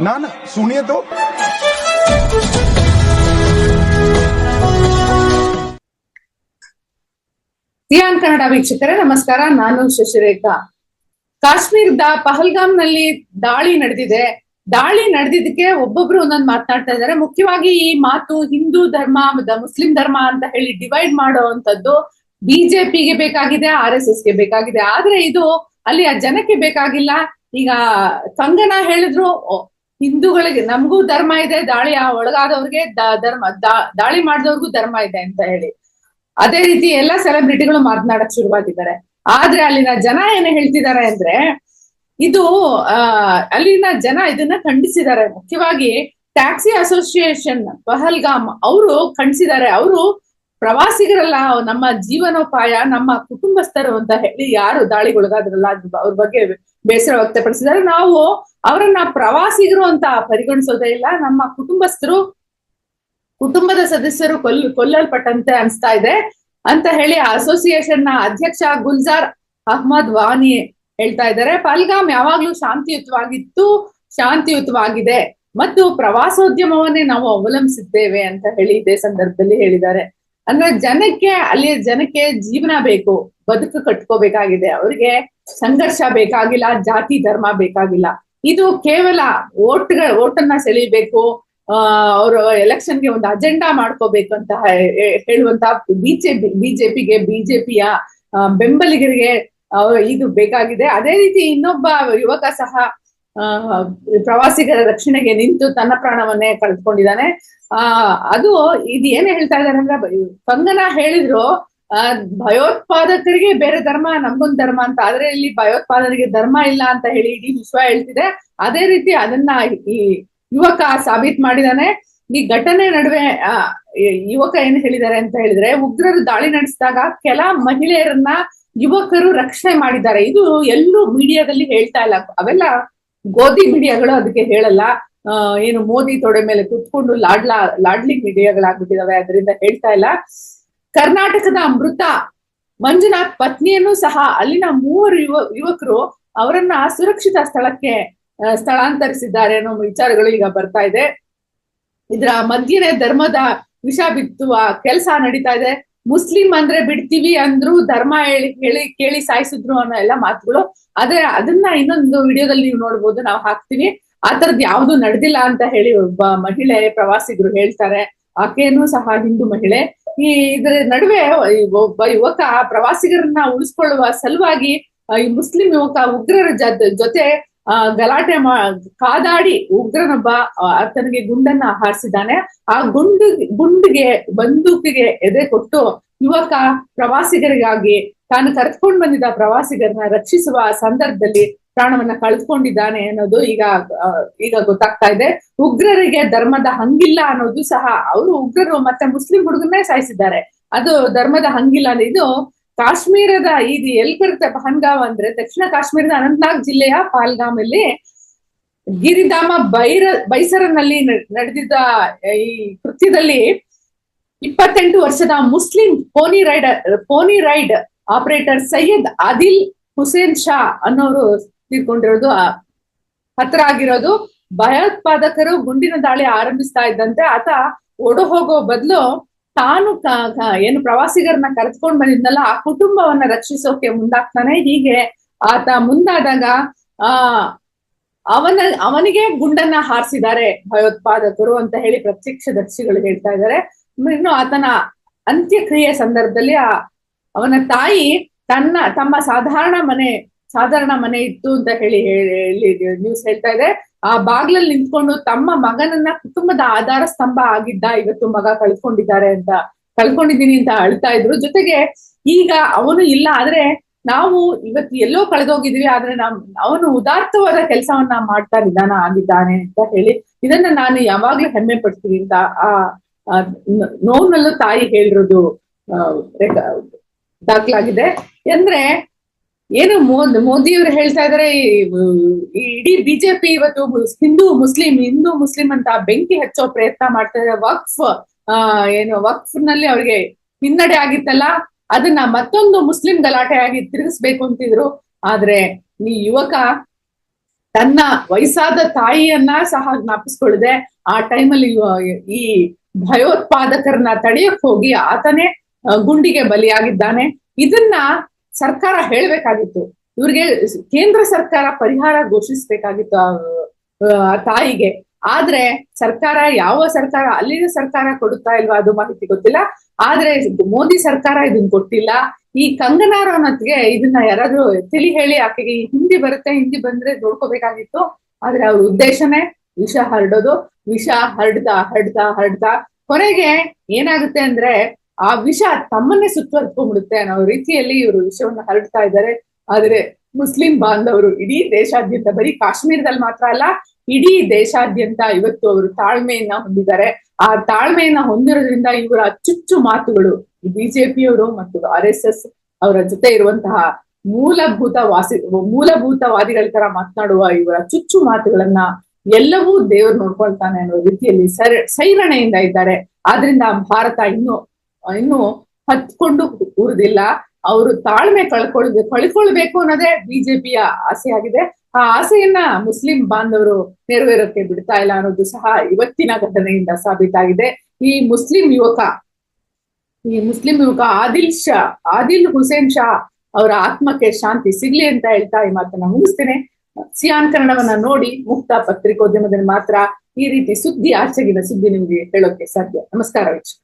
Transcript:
ना ना सुनिए तो ಸಿಯಾನ್ ಕನ್ನಡ ವೀಕ್ಷಕರೇ, ನಮಸ್ಕಾರ. ನಾನು ಶಶಿರೇಖಾ. ಕಾಶ್ಮೀರದ ಪಹಲ್ಗಾಮ್ನಲ್ಲಿ ದಾಳಿ ನಡೆದಿದೆ. ದಾಳಿ ನಡೆದಿದ್ದಕ್ಕೆ ಒಬ್ಬೊಬ್ರು ಒಂದೊಂದು ಮಾತನಾಡ್ತಾ ಇದ್ದಾರೆ. ಮುಖ್ಯವಾಗಿ ಈ ಮಾತು ಹಿಂದೂ ಧರ್ಮ ಮುಸ್ಲಿಂ ಧರ್ಮ ಅಂತ ಹೇಳಿ ಡಿವೈಡ್ ಮಾಡುವಂತದ್ದು ಬಿಜೆಪಿಗೆ ಬೇಕಾಗಿದೆ, ಆರ್ ಎಸ್ ಎಸ್ಗೆ ಬೇಕಾಗಿದೆ. ಆದ್ರೆ ಇದು ಅಲ್ಲಿ ಆ ಜನಕ್ಕೆ ಬೇಕಾಗಿಲ್ಲ. ಈಗ ಕಂಗನ ಹೇಳಿದ್ರು ಹಿಂದೂಗಳಿಗೆ ನಮಗೂ ಧರ್ಮ ಇದೆ, ದಾಳಿ ಒಳಗಾದವ್ರಿಗೆ ಧರ್ಮ ದಾಳಿ ಮಾಡಿದವ್ರಿಗೂ ಧರ್ಮ ಇದೆ ಅಂತ ಹೇಳಿ. ಅದೇ ರೀತಿ ಎಲ್ಲ ಸೆಲೆಬ್ರಿಟಿಗಳು ಮಾತನಾಡಕ್ ಶುರುವಾಗಿದ್ದಾರೆ. ಆದ್ರೆ ಅಲ್ಲಿನ ಜನ ಏನ್ ಹೇಳ್ತಿದ್ದಾರೆ ಅಂದ್ರೆ, ಇದು ಅಲ್ಲಿನ ಜನ ಇದನ್ನ ಖಂಡಿಸಿದ್ದಾರೆ. ಮುಖ್ಯವಾಗಿ ಟ್ಯಾಕ್ಸಿ ಅಸೋಸಿಯೇಷನ್ ಪಹಲ್ಗಾಮ್ ಅವರು ಖಂಡಿಸಿದ್ದಾರೆ. ಅವರು ಪ್ರವಾಸಿಗರಲ್ಲ ನಮ್ಮ ಜೀವನೋಪಾಯ, ನಮ್ಮ ಕುಟುಂಬಸ್ಥರು ಅಂತ ಹೇಳಿ ಯಾರು ದಾಳಿಗೊಳಗಾದ್ರಲ್ಲ, ಅವ್ರ ಬಗ್ಗೆ ಬೇಸರ ವ್ಯಕ್ತಪಡಿಸಿದ್ದಾರೆ. ನಾವು ಅವರನ್ನ ಪ್ರವಾಸಿಗರು ಅಂತ ಪರಿಗಣಿಸೋದೇ ಇಲ್ಲ, ನಮ್ಮ ಕುಟುಂಬಸ್ಥರು, ಕುಟುಂಬದ ಸದಸ್ಯರು ಕೊಲ್, ಕೊಲ್ಲಲ್ಪಟ್ಟಂತೆ ಅನ್ಸ್ತಾ ಇದೆ ಅಂತ ಹೇಳಿ ಅಸೋಸಿಯೇಷನ್ನ ಅಧ್ಯಕ್ಷ ಗುಲ್ಜಾರ್ ಅಹ್ಮದ್ ವಾನಿ ಹೇಳ್ತಾ ಇದ್ದಾರೆ. ಪಲ್ಗಾಮ್ ಯಾವಾಗ್ಲೂ ಶಾಂತಿಯುತವಾಗಿತ್ತು, ಶಾಂತಿಯುತವಾಗಿದೆ ಮತ್ತು ಪ್ರವಾಸೋದ್ಯಮವನ್ನೇ ನಾವು ಅವಲಂಬಿಸಿದ್ದೇವೆ ಅಂತ ಹೇಳಿ ಇದೇ ಸಂದರ್ಭದಲ್ಲಿ ಹೇಳಿದ್ದಾರೆ. ಅಂದ್ರೆ ಜನಕ್ಕೆ ಅಲ್ಲಿ ಜನಕ್ಕೆ ಜೀವನ ಬೇಕು, ಬದುಕು ಕಟ್ಕೋಬೇಕಾಗಿದೆ. ಅವ್ರಿಗೆ ಸಂಘರ್ಷ ಬೇಕಾಗಿಲ್ಲ, ಜಾತಿ ಧರ್ಮ ಬೇಕಾಗಿಲ್ಲ. ಇದು ಕೇವಲ ಓಟ್ಗಳ ಓಟನ್ನ ಸೆಳಿಬೇಕು ಅವರು ಎಲೆಕ್ಷನ್ಗೆ ಒಂದು ಅಜೆಂಡಾ ಮಾಡ್ಕೋಬೇಕು ಅಂತ ಹೇಳುವಂತ ಬಿಜೆಪಿ ಬಿಜೆಪಿಗೆ, ಬಿಜೆಪಿಯ ಬೆಂಬಲಿಗರಿಗೆ ಇದು ಬೇಕಾಗಿದೆ. ಅದೇ ರೀತಿ ಇನ್ನೊಬ್ಬ ಯುವಕ ಸಹ ಪ್ರವಾಸಿಗರ ರಕ್ಷಣೆಗೆ ನಿಂತು ತನ್ನ ಪ್ರಾಣವನ್ನೇ ಕಳೆದುಕೊಂಡಿದ್ದಾನೆ. ಆ, ಅದು ಇದು ಏನ್ ಹೇಳ್ತಾ ಇದ್ದಾರೆ ಅಂದ್ರೆ ಕಂಗನಾ ಹೇಳಿದ್ರು ಭಯೋತ್ಪಾದಕರಿಗೆ ಬೇರೆ ಧರ್ಮ, ನಮ್ಗೊಂದ್ ಧರ್ಮ ಅಂತ. ಆದ್ರೆ ಇಲ್ಲಿ ಭಯೋತ್ಪಾದನೆಗೆ ಧರ್ಮ ಇಲ್ಲ ಅಂತ ಹೇಳಿ ಇಡೀ ವಿಶ್ವ ಹೇಳ್ತಿದೆ. ಅದೇ ರೀತಿ ಅದನ್ನ ಈ ಯುವಕ ಸಾಬೀತ್ ಮಾಡಿದಾನೆ. ಈ ಘಟನೆ ನಡುವೆ ಯುವಕ ಏನ್ ಹೇಳಿದ್ದಾರೆ ಅಂತ ಹೇಳಿದ್ರೆ, ಉಗ್ರರು ದಾಳಿ ನಡೆಸಿದಾಗ ಕೆಲ ಮಹಿಳೆಯರನ್ನ ಯುವಕರು ರಕ್ಷಣೆ ಮಾಡಿದ್ದಾರೆ. ಇದು ಎಲ್ಲೂ ಮೀಡಿಯಾದಲ್ಲಿ ಹೇಳ್ತಾ ಇಲ್ಲ. ಅವೆಲ್ಲ ಗೋಧಿ ಮೀಡಿಯಾಗಳು ಅದಕ್ಕೆ ಹೇಳಲ್ಲ. ಏನು ಮೋದಿ ತೊಡೆ ಮೇಲೆ ಕುತ್ಕೊಂಡು ಲಾಡ್ಲಾ ಲಾಡ್ಲಿ ಮೀಡಿಯಾಗಳಾಗ್ಬಿಟ್ಟಿದಾವೆ ಅದರಿಂದ ಹೇಳ್ತಾ ಇಲ್ಲ. ಕರ್ನಾಟಕದ ಅಮೃತ, ಮಂಜುನಾಥ್ ಪತ್ನಿಯನ್ನು ಸಹ ಅಲ್ಲಿನ ಮೂವರು ಯುವ, ಯುವಕರು ಅವರನ್ನ ಸುರಕ್ಷಿತ ಸ್ಥಳಕ್ಕೆ ಸ್ಥಳಾಂತರಿಸಿದ್ದಾರೆ ಅನ್ನೋ ವಿಚಾರಗಳು ಈಗ ಬರ್ತಾ ಇದೆ. ಇದರ ಮಧ್ಯೆ ಧರ್ಮದ ವಿಷ ಬಿತ್ತುವ ಕೆಲಸ ನಡೀತಾ ಇದೆ. ಮುಸ್ಲಿಂ ಅಂದ್ರೆ ಬಿಡ್ತೀವಿ ಅಂದ್ರು ಧರ್ಮ ಹೇಳಿ ಹೇಳಿ, ಕೇಳಿ ಸಾಯಿಸಿದ್ರು ಅನ್ನೋ ಎಲ್ಲ ಮಾತುಗಳು. ಆದ್ರೆ ಅದನ್ನ ಇನ್ನೊಂದು ವಿಡಿಯೋದಲ್ಲಿ ನೀವು ನೋಡ್ಬೋದು, ನಾವು ಹಾಕ್ತೀವಿ. ಆ ತರದ್ ಯಾವ್ದು ನಡೆದಿಲ್ಲ ಅಂತ ಹೇಳಿ ಒಬ್ಬ ಮಹಿಳೆ ಪ್ರವಾಸಿಗರು ಹೇಳ್ತಾರೆ. ಆಕೆಯನ್ನು ಸಹ ಹಿಂದೂ ಮಹಿಳೆ. ಈ ಇದರ ನಡುವೆ ಒಬ್ಬ ಯುವಕ ಪ್ರವಾಸಿಗರನ್ನ ಉಳಿಸ್ಕೊಳ್ಳುವ ಸಲುವಾಗಿ ಈ ಮುಸ್ಲಿಂ ಯುವಕ ಉಗ್ರರ ಜೊತೆ ಆ, ಗಲಾಟೆ ಮಾ, ಕಾದಾಡಿ ಉಗ್ರನೊಬ್ಬ ಆತನಿಗೆ ಗುಂಡನ್ನ ಹಾರಿಸಿದ್ದಾನೆ. ಆ ಗುಂಡು, ಗುಂಡಿಗೆ, ಬಂದೂಕಿಗೆ ಎದೆ ಕೊಟ್ಟು ಯುವಕ ಪ್ರವಾಸಿಗರಿಗಾಗಿ ತಾನು ಕರೆದುಕೊಂಡು ಬಂದಿದ್ದ ಪ್ರವಾಸಿಗರನ್ನ ರಕ್ಷಿಸುವ ಸಂದರ್ಭದಲ್ಲಿ ಪ್ರಾಣವನ್ನ ಕಳೆದುಕೊಂಡಿದ್ದಾನೆ ಅನ್ನೋದು ಈಗ ಈಗ ಗೊತ್ತಾಗ್ತಾ ಇದೆ. ಉಗ್ರರಿಗೆ ಧರ್ಮದ ಹಂಗಿಲ್ಲ ಅನ್ನೋದು ಸಹ, ಅವರು ಉಗ್ರರು ಮತ್ತೆ ಮುಸ್ಲಿಂ ಹುಡುಗನ್ನೇ ಸಾಯಿಸಿದ್ದಾರೆ. ಅದು ಧರ್ಮದ ಹಂಗಿಲ್ಲ. ಇದು ಕಾಶ್ಮೀರದ ಇದು ಎಲ್ಲಿ ಬರುತ್ತೆ? ಪಹನ್ಗಾಮ್ ಅಂದ್ರೆ ದಕ್ಷಿಣ ಕಾಶ್ಮೀರದ ಅನಂತನಾಗ್ ಜಿಲ್ಲೆಯ ಪಾಲ್ಗಾಮ್ ಅಲ್ಲಿ ಗಿರಿಧಾಮ ಬೈರ, ಬೈಸರನಲ್ಲಿ ನಡೆದಿದ್ದ ಈ ಕೃತ್ಯದಲ್ಲಿ ಇಪ್ಪತ್ತೆಂಟು ವರ್ಷದ Muslim pony rider pony ride operator Syed Adil Hussain Shah ಅನ್ನೋರು ತೀರ್ಕೊಂಡಿರೋದು ಹತ್ರ ಆಗಿರೋದು ಭಯೋತ್ಪಾದಕರು ಗುಂಡಿನ ದಾಳಿ ಆರಂಭಿಸ್ತಾ ಇದ್ದಂತೆ ಆತ ಓಡೋ ಹೋಗೋ ಬದಲು ತಾನು ಏನು ಪ್ರವಾಸಿಗರನ್ನ ಕರೆದುಕೊಂಡು ಬಂದಿದ್ನಲ್ಲ, ಆ ಕುಟುಂಬವನ್ನ ರಕ್ಷಿಸೋಕೆ ಮುಂದಾಗ್ತಾನೆ. ಹೀಗೆ ಆತ ಮುಂದಾದಾಗ, ಆ, ಅವನ, ಅವನಿಗೆ ಗುಂಡನ್ನ ಹಾರಿಸಿದ್ದಾರೆ ಭಯೋತ್ಪಾದಕರು ಅಂತ ಹೇಳಿ ಪ್ರತ್ಯಕ್ಷದರ್ಶಿಗಳು ಹೇಳ್ತಾ ಇದ್ದಾರೆ. ಇನ್ನು ಆತನ ಅಂತ್ಯಕ್ರಿಯೆ ಸಂದರ್ಭದಲ್ಲಿ ಆ, ಅವನ ತಾಯಿ ತನ್ನ, ತಮ್ಮ ಸಾಧಾರಣ ಮನೆ ಸಾಧಾರಣ ಮನೆ ಇತ್ತು ಅಂತ ಹೇಳಿ ಹೇಳಿ ನ್ಯೂಸ್ ಹೇಳ್ತಾ ಇದೆ. ಆ ಬಾಗ್ಲಲ್ಲಿ ನಿಂತ್ಕೊಂಡು ತಮ್ಮ ಮಗನನ್ನ ಕುಟುಂಬದ ಆಧಾರ ಸ್ತಂಭ ಆಗಿದ್ದ ಇವತ್ತು ಮಗ ಕಳ್ಕೊಂಡಿದ್ದಾರೆ ಅಂತ, ಕಳ್ಕೊಂಡಿದ್ದೀನಿ ಅಂತ ಅಳ್ತಾ ಇದ್ರು. ಜೊತೆಗೆ ಈಗ ಅವನು ಇಲ್ಲ, ಆದ್ರೆ ನಾವು ಇವತ್ತು ಎಲ್ಲೋ ಕಳೆದೋಗಿದ್ವಿ, ಆದ್ರೆ ನಮ್, ಅವನು ಉದಾರ್ಥವಾದ ಕೆಲಸವನ್ನ ಮಾಡ್ತಾ ನಿಧಾನ ಆಗಿದ್ದಾನೆ ಅಂತ ಹೇಳಿ ಇದನ್ನ ನಾನು ಯಾವಾಗ್ಲೂ ಹೆಮ್ಮೆ ಪಡ್ತೀನಿ ಅಂತ ಆ ನೋವಿನಲ್ಲೂ ತಾಯಿ ಹೇಳಿರೋದು ದಾಖಲಾಗಿದೆ. ಅಂದ್ರೆ ಏನು ಮೋದಿ ಮೋದಿಯವರು ಹೇಳ್ತಾ ಇದಾರೆ ಇಡೀ ಬಿಜೆಪಿ ಇವತ್ತು ಹಿಂದೂ ಮುಸ್ಲಿಂ ಹಿಂದೂ ಮುಸ್ಲಿಂ ಅಂತ ಬೆಂಕಿ ಹಚ್ಚೋ ಪ್ರಯತ್ನ ಮಾಡ್ತಾ ಇದ್ದಾರೆ ವಕ್ಫ್, ಆ, ಏನು ವಕ್ಫ್ನಲ್ಲಿ ಅವ್ರಿಗೆ ಹಿನ್ನಡೆ ಆಗಿತ್ತಲ್ಲ, ಅದನ್ನ ಮತ್ತೊಂದು ಮುಸ್ಲಿಂ ಗಲಾಟೆಯಾಗಿ ತಿರುಗಿಸ್ಬೇಕು ಅಂತಿದ್ರು. ಆದ್ರೆ ಈ ಯುವಕ ತನ್ನ ವಯಸ್ಸಾದ ತಾಯಿಯನ್ನ ಸಹ ಜ್ಞಾಪಿಸ್ಕೊಳ್ಳದೆ ಆ ಟೈಮಲ್ಲಿ ಈ ಭಯೋತ್ಪಾದಕರನ್ನ ತಡೆಯಕ್ ಹೋಗಿ ಆತನೇ ಗುಂಡಿಗೆ ಬಲಿಯಾಗಿದ್ದಾನೆ. ಇದನ್ನ ಸರ್ಕಾರ ಹೇಳ್ಬೇಕಾಗಿತ್ತು. ಇವ್ರಿಗೆ ಕೇಂದ್ರ ಸರ್ಕಾರ ಪರಿಹಾರ ಘೋಷಿಸ್ಬೇಕಾಗಿತ್ತು ಆ, ತಾಯಿಗೆ. ಆದ್ರೆ ಸರ್ಕಾರ ಯಾವ ಸರ್ಕಾರ ಅಲ್ಲಿನ ಸರ್ಕಾರ ಕೊಡುತ್ತಾ ಇಲ್ವಾ ಅದು ಮಾಹಿತಿ ಗೊತ್ತಿಲ್ಲ. ಆದ್ರೆ ಮೋದಿ ಸರ್ಕಾರ ಇದನ್ನ ಕೊಟ್ಟಿಲ್ಲ. ಈ ಕಂಗನಾ ರನೌತ್ಗೆ ಇದನ್ನ ಯಾರಾದ್ರೂ ತಿಳಿ ಹೇಳಿ ಆಕೆಗೆ ಹಿಂದಿ ಬರುತ್ತೆ ಹಿಂದಿ ಬಂದ್ರೆ ನೋಡ್ಕೋಬೇಕಾಗಿತ್ತು. ಆದ್ರೆ ಅವ್ರ ಉದ್ದೇಶನೇ ವಿಷ ಹರಡೋದು. ವಿಷ ಹರಡ್ತಾ ಹರಡ್ತಾ ಹರಡ್ತಾ. ಕೊನೆಗೆ ಏನಾಗುತ್ತೆ ಅಂದ್ರೆ ಆ ವಿಷ ತಮ್ಮನ್ನೇ ಸುತ್ತುವರ್ಕೊಂಡ್ಬಿಡುತ್ತೆ ಅನ್ನೋ ರೀತಿಯಲ್ಲಿ ಇವರು ವಿಷಯವನ್ನು ಹರಡ್ತಾ ಇದ್ದಾರೆ. ಆದ್ರೆ ಮುಸ್ಲಿಂ ಬಾಂಧವರು ಇಡೀ ದೇಶಾದ್ಯಂತ, ಬರೀ ಕಾಶ್ಮೀರದಲ್ಲಿ ಮಾತ್ರ ಅಲ್ಲ, ಇಡೀ ದೇಶಾದ್ಯಂತ ಇವತ್ತು ಅವರು ತಾಳ್ಮೆಯನ್ನ ಹೊಂದಿದ್ದಾರೆ. ಆ ತಾಳ್ಮೆಯನ್ನ ಹೊಂದಿರೋದ್ರಿಂದ ಇವರ ಚುಚ್ಚು ಮಾತುಗಳು ಬಿಜೆಪಿಯವರು ಮತ್ತು ಆರ್ ಎಸ್ ಎಸ್ ಅವರ ಜೊತೆ ಇರುವಂತಹ ಮೂಲಭೂತ ವಾಸಿ, ಮೂಲಭೂತವಾದಿಗಳ ತರ ಮಾತನಾಡುವ ಇವರ ಚುಚ್ಚು ಮಾತುಗಳನ್ನ ಎಲ್ಲವೂ ದೇವರು ನೋಡ್ಕೊಳ್ತಾನೆ ಅನ್ನೋ ರೀತಿಯಲ್ಲಿ ಸರ, ಸೈರಣೆಯಿಂದ ಇದ್ದಾರೆ. ಆದ್ರಿಂದ ಭಾರತ ಇನ್ನು ಇನ್ನು ಹತ್ಕೊಂಡು ಕೂರುದಿಲ್ಲ ಅವರು ತಾಳ್ಮೆ ಕಳ್ಕೊಳ್ಬೇಕು ಕಳ್ಕೊಳ್ಬೇಕು ಅನ್ನೋದೇ ಬಿಜೆಪಿಯ ಆಸೆ ಆಗಿದೆ ಆ ಆಸೆಯನ್ನ ಮುಸ್ಲಿಂ ಬಾಂಧವರು ನೆರವೇರೋಕೆ ಬಿಡ್ತಾ ಇಲ್ಲ ಅನ್ನೋದು ಸಹ ಇವತ್ತಿನ ಘಟನೆಯಿಂದ ಸಾಬೀತಾಗಿದೆ. ಈ ಮುಸ್ಲಿಂ ಯುವಕ, ಈ ಮುಸ್ಲಿಂ ಯುವಕ ಆದಿಲ್ ಶಾ, ಆದಿಲ್ ಹುಸೇನ್ ಶಾ ಅವರ ಆತ್ಮಕ್ಕೆ ಶಾಂತಿ ಸಿಗ್ಲಿ ಅಂತ ಹೇಳ್ತಾ ಈ ಮಾತನ್ನ ಮುಗಿಸ್ತೇನೆ. ಸಿಯಾನ್ ಕನ್ನಡವನ್ನ ನೋಡಿ ಮುಕ್ತ ಪತ್ರಿಕೋದ್ಯಮದಲ್ಲಿ ಮಾತ್ರ ಈ ರೀತಿ ಸುದ್ದಿ ಆಚೆಗಿನ ಸುದ್ದಿ ನಿಮ್ಗೆ ಹೇಳೋಕೆ ಸಾಧ್ಯ. ನಮಸ್ಕಾರ ವೀಕ್ಷಕ